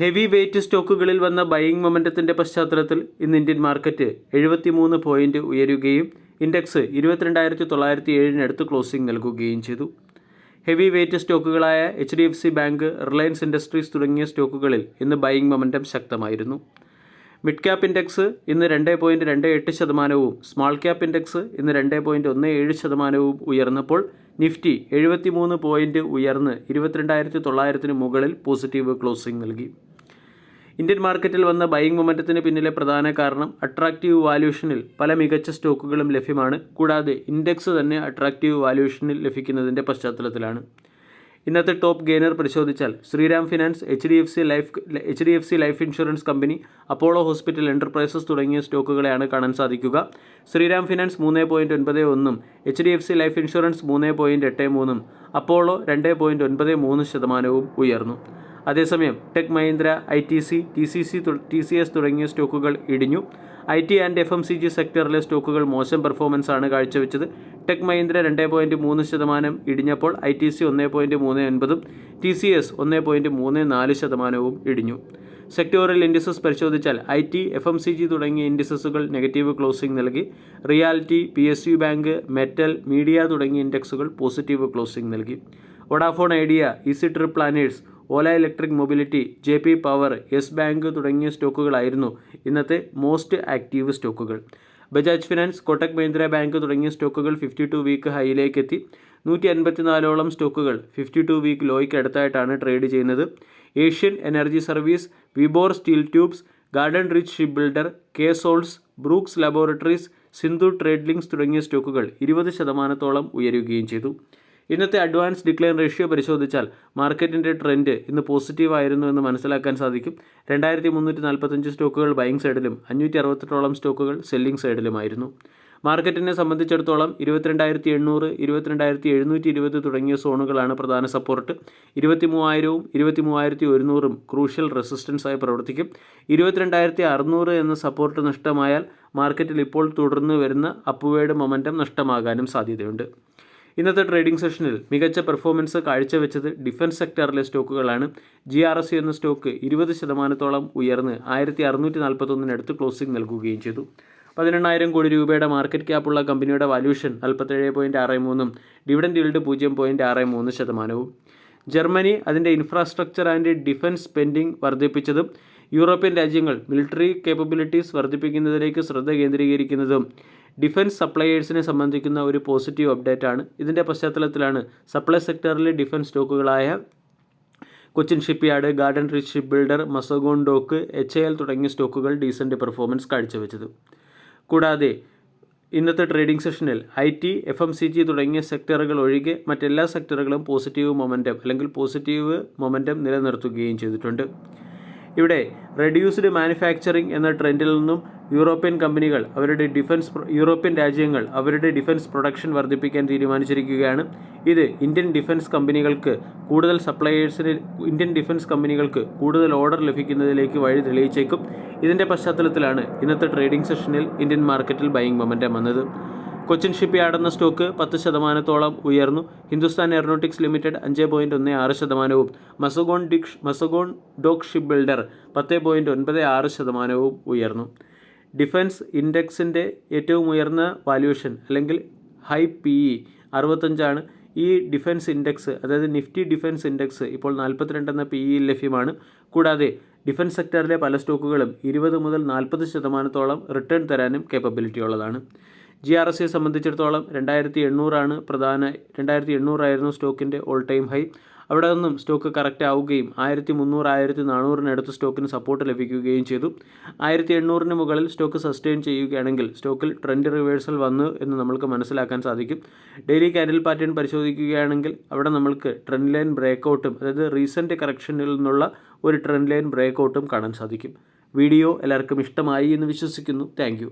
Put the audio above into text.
Heavy weight സ്റ്റോക്കുകളിൽ വന്ന buying മൊമെന്റത്തിന്റെ പശ്ചാത്തലത്തിൽ ഇന്ന് ഇന്ത്യൻ മാർക്കറ്റ് എഴുപത്തിമൂന്ന് പോയിന്റ് ഉയരുകയും ഇൻഡെക്സ് ഇരുപത്തിരണ്ടായിരത്തി തൊള്ളായിരത്തി ഏഴിനടുത്ത് ക്ലോസിംഗ് നൽകുകയും ചെയ്തു. Heavy weight സ്റ്റോക്കുകളായ H D F C bank Reliance Industries തുടങ്ങിയ സ്റ്റോക്കുകളിൽ ഇന്ന് ബൈയിങ് മൊമെന്റം ശക്തമായിരുന്നു. മിഡ് ക്യാപ്പ് ഇൻഡെക്സ് ഇന്ന് രണ്ട് പോയിന്റ് രണ്ട് എട്ട് ശതമാനവും സ്മാൾ ക്യാപ് ഇൻഡെക്സ് ഇന്ന് രണ്ട് പോയിന്റ് ഒന്ന് ഏഴ് ശതമാനവും ഉയർന്നപ്പോൾ നിഫ്റ്റി എഴുപത്തിമൂന്ന് പോയിന്റ് ഉയർന്ന് ഇരുപത്തിരണ്ടായിരത്തി തൊള്ളായിരത്തിന് മുകളിൽ പോസിറ്റീവ് ക്ലോസിംഗ് നൽകി. ഇന്ത്യൻ മാർക്കറ്റിൽ വന്ന ബൈയിങ് മൊമെന്റത്തിന് പിന്നിലെ പ്രധാന കാരണം അട്രാക്റ്റീവ് വാല്യൂഷനിൽ പല മികച്ച സ്റ്റോക്കുകളും ലഭ്യമാണ്. കൂടാതെ ഇൻഡെക്സ് തന്നെ അട്രാക്റ്റീവ് വാല്യൂഷനിൽ ലഭിക്കുന്നതിന്റെ പശ്ചാത്തലത്തിലാണ്. ഇന്നത്തെ ടോപ്പ് ഗെയിനർ പരിശോധിച്ചാൽ Shriram finance H D F C life H D F C life insurance company Apollo hospital enterprises തുടങ്ങിയ സ്റ്റോക്കുകളെയാണ് കാണാൻ സാധിക്കുക. ശ്രീരാം ഫിനാൻസ് മൂന്ന് പോയിന്റ് ഒൻപത് ഒന്നും H D F C life insurance മൂന്ന് പോയിന്റ് എട്ട് മൂന്നും അപ്പോളോ രണ്ട് പോയിന്റ് ഒൻപത് മൂന്ന് ശതമാനവും ഉയർന്നു. അതേസമയം tech Mahindra I T C T C C T C S തുടങ്ങിയ സ്റ്റോക്കുകൾ ഇടിഞ്ഞു. I T and F M C G സെക്ടറിലെ സ്റ്റോക്കുകൾ മോശം പെർഫോമൻസ് ആണ് കാഴ്ചവെച്ചത്. ടെക് മഹീന്ദ്ര രണ്ട് പോയിന്റ് മൂന്ന് ശതമാനം ഇടിഞ്ഞപ്പോൾ ഐ ടി സി ഒന്ന് പോയിന്റ് മൂന്ന് ഒൻപതും ടി സി എസ് ഒന്ന് പോയിന്റ് മൂന്ന് നാല് ശതമാനവും ഇടിഞ്ഞു. സെക്ടോറിയൽ ഇൻഡിസസ് പരിശോധിച്ചാൽ I T F M C G തുടങ്ങിയ ഇൻഡിസസുകൾ നെഗറ്റീവ് ക്ലോസിംഗ് നൽകി. Realty P S U bank metal media തുടങ്ങിയ ഇൻഡെക്സുകൾ പോസിറ്റീവ് ക്ലോസിംഗ് നൽകി. Vodafone idea easy trip planners Ola electric mobility J P power Yes bank തുടങ്ങിയ സ്റ്റോക്കുകളായിരുന്നു ഇന്നത്തെ മോസ്റ്റ് ആക്റ്റീവ് സ്റ്റോക്കുകൾ. ബജാജ് ഫിനാൻസ് കോട്ടക് മഹീന്ദ്ര ബാങ്ക് തുടങ്ങിയ സ്റ്റോക്കുകൾ ഫിഫ്റ്റി ടു വീക്ക് ഹൈയിലേക്ക് എത്തി. നൂറ്റി അൻപത്തിനാലോളം സ്റ്റോക്കുകൾ ഫിഫ്റ്റി ടു വീക്ക് ലോയ്ക്ക് അടുത്തായിട്ടാണ് ട്രേഡ് ചെയ്യുന്നത്. Asian energy service Vibhor steel tubes garden reach ship builder Ksolves Brooks laboratories Sindhu trade links തുടങ്ങിയ സ്റ്റോക്കുകൾ ഇരുപത് ശതമാനത്തോളം ഉയരുകയും ചെയ്തു. ഇന്നത്തെ അഡ്വാൻസ് ഡിക്ലൈൻ റേഷ്യോ പരിശോധിച്ചാൽ മാർക്കറ്റിന്റെ ട്രെൻഡ് ഇന്ന് പോസിറ്റീവ് ആയിരുന്നു എന്ന് മനസ്സിലാക്കാൻ സാധിക്കും. രണ്ടായിരത്തി മുന്നൂറ്റി നാൽപ്പത്തഞ്ച് സ്റ്റോക്കുകൾ ബൈങ് സൈഡിലും അഞ്ഞൂറ്റി അറുപത്തെട്ടോളം സ്റ്റോക്കുകൾ സെല്ലിംഗ് സൈഡിലുമായിരുന്നു മാർക്കറ്റിനെ സംബന്ധിച്ചിടത്തോളം ഇരുപത്തിരണ്ടായിരത്തി എണ്ണൂറ് ഇരുപത്തിരണ്ടായിരത്തി എഴുന്നൂറ്റി ഇരുപത് തുടങ്ങിയ സോണുകളാണ് പ്രധാന സപ്പോർട്ട് ഇരുപത്തി മൂവായിരവും ഇരുപത്തി മൂവായിരത്തി ഒരുന്നൂറും ക്രൂഷ്യൽ റെസിസ്റ്റൻസായി പ്രവർത്തിക്കും. ഇരുപത്തിരണ്ടായിരത്തി അറുന്നൂറ് എന്ന സപ്പോർട്ട് നഷ്ടമായാൽ മാർക്കറ്റിൽ ഇപ്പോൾ തുടർന്ന് വരുന്ന അപ്വേഡ് മൊമെന്റം നഷ്ടമാകാനും സാധ്യതയുണ്ട്. ഇന്നത്തെ ട്രേഡിംഗ് സെഷനിൽ മികച്ച പെർഫോമൻസ് കാഴ്ചവെച്ചത് ഡിഫൻസ് സെക്ടറിലെ സ്റ്റോക്കുകളാണ്. ജി ആർ എസ് എന്ന സ്റ്റോക്ക് ഇരുപത് ശതമാനത്തോളം ഉയർന്ന് ആയിരത്തി അറുന്നൂറ്റി നാൽപ്പത്തൊന്നിനടുത്ത് ക്ലോസിംഗ് നൽകുകയും ചെയ്തു. പതിനെണ്ണായിരം കോടി രൂപയുടെ മാർക്കറ്റ് ക്യാപ്പുള്ള കമ്പനിയുടെ വാല്യൂഷൻ നാൽപ്പത്തേഴ് പോയിന്റ് ആറ് മൂന്നും ഡിവിഡൻഡ് ഈൽഡ് പൂജ്യം പോയിന്റ് ആറ് മൂന്ന് ശതമാനവും. ജർമ്മനി അതിന്റെ ഇൻഫ്രാസ്ട്രക്ചർ ആൻഡ് ഡിഫൻസ് സ്പെൻഡിംഗ് വർദ്ധിപ്പിച്ചതും യൂറോപ്യൻ രാജ്യങ്ങൾ മിലിറ്ററി കേപ്പബിലിറ്റീസ് വർദ്ധിപ്പിക്കുന്നതിലേക്ക് ശ്രദ്ധ കേന്ദ്രീകരിക്കുന്നതും ഡിഫൻസ് സപ്ലയേഴ്സിനെ സംബന്ധിക്കുന്ന ഒരു പോസിറ്റീവ് അപ്ഡേറ്റ് ആണ് ഇതിന്റെ പശ്ചാത്തലത്തിലാണ് സപ്ലൈ സെക്ടറിലെ defence സ്റ്റോക്കുകളായ Cochin shipyard garden reach ship builder Mazagon dock H A L തുടങ്ങിയ സ്റ്റോക്കുകൾ ഡീസന്റ് പെർഫോമൻസ് കാഴ്ചവെച്ചത്. കൂടാതെ ഇന്നത്തെ ട്രേഡിംഗ് സെഷനിൽ I T F M C G തുടങ്ങിയ സെക്ടറുകൾ ഒഴികെ മറ്റെല്ലാ സെക്ടറുകളും പോസിറ്റീവ് മൊമെന്റം അല്ലെങ്കിൽ പോസിറ്റീവ് മൊമെന്റം നിലനിർത്തുകയും ചെയ്തിട്ടുണ്ട്. ഇവിടെ റെഡ്യൂസ്ഡ് മാനുഫാക്ചറിംഗ് എന്ന ട്രെൻഡിൽ നിന്നും യൂറോപ്യൻ കമ്പനികൾ അവരുടെ ഡിഫൻസ് യൂറോപ്യൻ രാജ്യങ്ങൾ അവരുടെ ഡിഫൻസ് പ്രൊഡക്ഷൻ വർദ്ധിപ്പിക്കാൻ തീരുമാനിച്ചിരിക്കുകയാണ്. ഇത് ഇന്ത്യൻ ഡിഫൻസ് കമ്പനികൾക്ക് കൂടുതൽ സപ്ലയേഴ്സിന് ഇന്ത്യൻ ഡിഫൻസ് കമ്പനികൾക്ക് കൂടുതൽ ഓർഡർ ലഭിക്കുന്നതിലേക്ക് വഴി തെളിയിച്ചേക്കും. ഇതിന്റെ പശ്ചാത്തലത്തിലാണ് ഇന്നത്തെ ട്രേഡിംഗ് സെഷനിൽ ഇന്ത്യൻ മാർക്കറ്റിൽ ബൈയിങ് മൊമെന്റം വന്നത്. കൊച്ചിൻ ഷിപ്പ് യാർഡ് എന്ന സ്റ്റോക്ക് പത്ത് ശതമാനത്തോളം ഉയർന്നു. ഹിന്ദുസ്ഥാൻ എയറോനോട്ടിക്സ് ലിമിറ്റഡ് അഞ്ച് പോയിന്റ് ഒന്ന് ആറ് ശതമാനവും. മസഗോൺ ഡിക്ഷ് മസഗോൺ ഡോക് ഷിപ്പ് ബിൽഡർ പത്ത് പോയിന്റ് ഒൻപത് ആറ് ശതമാനവും ഉയർന്നു. ഡിഫൻസ് ഇൻഡെക്സിന്റെ ഏറ്റവും ഉയർന്ന വാല്യൂഷൻ അല്ലെങ്കിൽ ഹൈ പി ഇ അറുപത്തഞ്ചാണ്. ഈ ഡിഫൻസ് ഇൻഡെക്സ് അതായത് നിഫ്റ്റി ഡിഫൻസ് ഇൻഡെക്സ് ഇപ്പോൾ നാൽപ്പത്തിരണ്ട് എന്ന പി ഇ ലഭ്യമാണ്. കൂടാതെ ഡിഫൻസ് സെക്ടറിലെ പല സ്റ്റോക്കുകളും ഇരുപത് മുതൽ നാൽപ്പത് ശതമാനത്തോളം റിട്ടേൺ തരാനും കേപ്പബിലിറ്റി ഉള്ളതാണ്. ജി ആർ എസ് സിയെ സംബന്ധിച്ചിടത്തോളം രണ്ടായിരത്തി എണ്ണൂറാണ് പ്രധാന രണ്ടായിരത്തി എണ്ണൂറായിരുന്നു സ്റ്റോക്കിന്റെ ഓൾ ടൈം ഹൈ അവിടെ നിന്നും സ്റ്റോക്ക് കറക്റ്റ് ആവുകയും ആയിരത്തി മുന്നൂറ് ആയിരത്തി നാനൂറിനടുത്ത് സ്റ്റോക്കിന് സപ്പോർട്ട് ലഭിക്കുകയും ചെയ്തു. ആയിരത്തി എണ്ണൂറിന് മുകളിൽ സ്റ്റോക്ക് സസ്റ്റെയിൻ ചെയ്യുകയാണെങ്കിൽ സ്റ്റോക്കിൽ ട്രെൻഡ് റിവേഴ്സൽ വന്നു എന്ന് നമുക്ക് മനസ്സിലാക്കാൻ സാധിക്കും. ഡെയിലി കാൻഡിൽ പാറ്റേൺ പരിശോധിക്കുകയാണെങ്കിൽ അവിടെ നമ്മൾക്ക് ട്രെൻഡ് ലൈൻ ബ്രേക്കൗട്ടും അതായത് റീസെന്റ് കറക്ഷനിൽ നിന്നുള്ള ഒരു ട്രെൻഡ് ലൈൻ ബ്രേക്കൗട്ടും കാണാൻ സാധിക്കും. വീഡിയോ എല്ലാവർക്കും ഇഷ്ടമായി എന്ന് വിശ്വസിക്കുന്നു. താങ്ക്